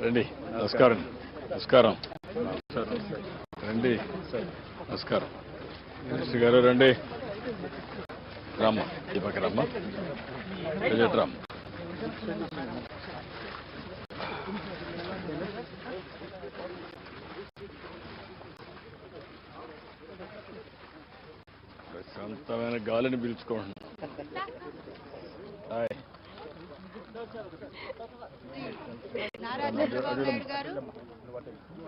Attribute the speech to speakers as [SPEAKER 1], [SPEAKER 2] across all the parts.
[SPEAKER 1] రండి. నమస్కారం. నమస్కారం. రండి. నమస్కారం. మినిస్టర్ గారు రండి. రామ్మ. ఈ పక్క రామ్మా. రామ్ ప్రశాంతమైన గాలిని పీల్చుకోండి. హాయ్.
[SPEAKER 2] నారా చంద్రబాబు నాయుడు గారు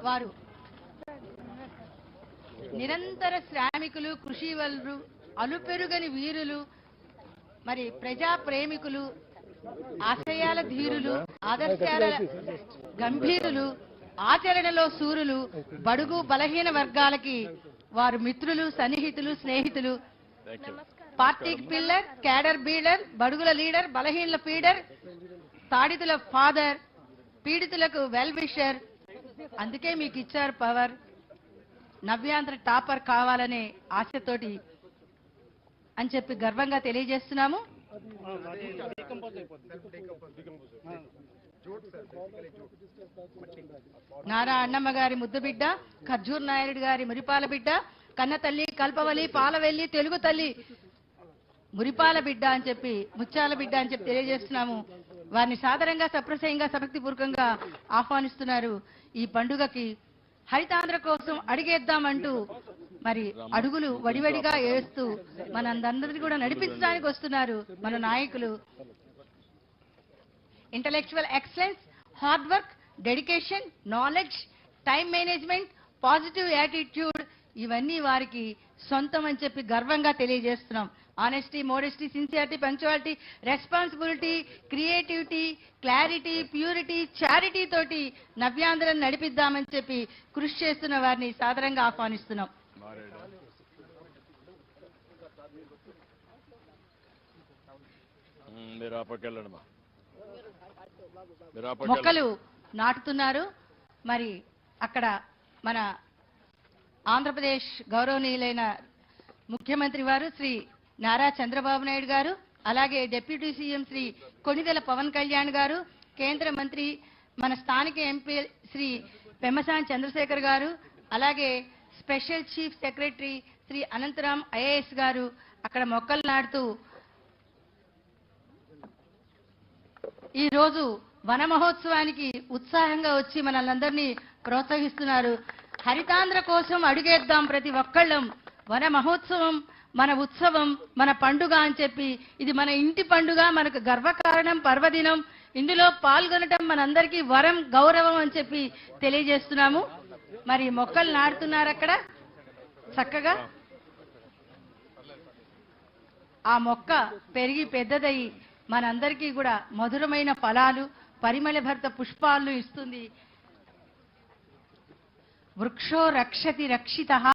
[SPEAKER 2] వారు నిరంతర శ్రామికులు కృషి వలరు అలుపెరుగని వీరులు మరి ప్రజా ప్రేమికులు ఆశయాల ధీరులు ఆదర్శాల గంభీరులు ఆచరణలో సూరులు బడుగు బలహీన వర్గాలకి వారు మిత్రులు సన్నిహితులు స్నేహితులు. పార్టీ పిల్లర్ క్యాడర్ బీడర్ బడుగుల లీడర్ బలహీనల ఫీడర్ తాడితుల ఫాదర్ పీడితులకు వెల్ విషర్ అందుకే మీకు ఇచ్చారు పవర్. నవ్యాంధ్ర టాపర్ కావాలనే ఆశతోటి అని చెప్పి గర్వంగా తెలియజేస్తున్నాము. నారా అన్నమ్మ గారి ముద్దు బిడ్డ ఖర్జూర్ నాయుడు గారి మురిపాల బిడ్డ కన్న తల్లి కల్పవలి పాలవెల్లి తెలుగు తల్లి మురిపాల బిడ్డ అని చెప్పి ముత్యాల బిడ్డ అని చెప్పి తెలియజేస్తున్నాము. వారిని సాధారణంగా సప్రసయంగా సభక్తిపూర్వకంగా ఆహ్వానిస్తున్నారు ఈ పండుగకి హరితాంధ్ర కోసం అడిగేద్దామంటూ మరి అడుగులు వడివడిగా వేస్తూ మనందరినీ కూడా నడిపించడానికి వస్తున్నారు మన నాయకులు. Intellectual excellence hard work dedication knowledge time management positive attitude ఇవన్నీ వారికి సొంతం అని చెప్పి గర్వంగా తెలియజేస్తున్నాం. Honesty modesty sincerity punctuality responsibility creativity clarity purity charity తోటి నవ్యాంధ్రం నడిపిద్దామని చెప్పి కృషి చేస్తున్న వారిని సాదరంగా ఆహ్వానిస్తున్నాం. మొక్కలు నాటుతున్నారు. మరి అక్కడ మన ఆంధ్రప్రదేశ్ గౌరవనీయులైన ముఖ్యమంత్రి వారు శ్రీ నారా చంద్రబాబు నాయుడు గారు అలాగే డిప్యూటీ సీఎం శ్రీ కొనిదెల పవన్ కళ్యాణ్ గారు కేంద్ర మంత్రి మన స్థానిక ఎంపీ శ్రీ పెమ్మసాని చంద్రశేఖర్ గారు అలాగే special chief secretary Shri Anantharam IAS garu అక్కడ మొక్కలు నాటుతూ ఈ రోజు వన మహోత్సవానికి ఉత్సాహంగా వచ్చి మనల్ని ప్రోత్సహిస్తున్నారు. హరితాంధ్ర కోసం అడుగేద్దాం ప్రతి ఒక్కళ్ళం. వన మహోత్సవం మన ఉత్సవం మన పండుగ అని చెప్పి ఇది మన ఇంటి పండుగ మనకు గర్వకారణం పర్వదినం. ఇందులో పాల్గొనటం మనందరికీ వరం గౌరవం అని చెప్పి తెలియజేస్తున్నాము. మరి మొక్కలు నాటుతున్నారు అక్కడ. చక్కగా. ఆ మొక్క పెరిగి పెద్దదయ్యి మనందరికీ కూడా మధురమైన ఫలాలు పరిమళ భర్త పుష్పాలను ఇస్తుంది. वृक्षो रक्षति रक्षितः।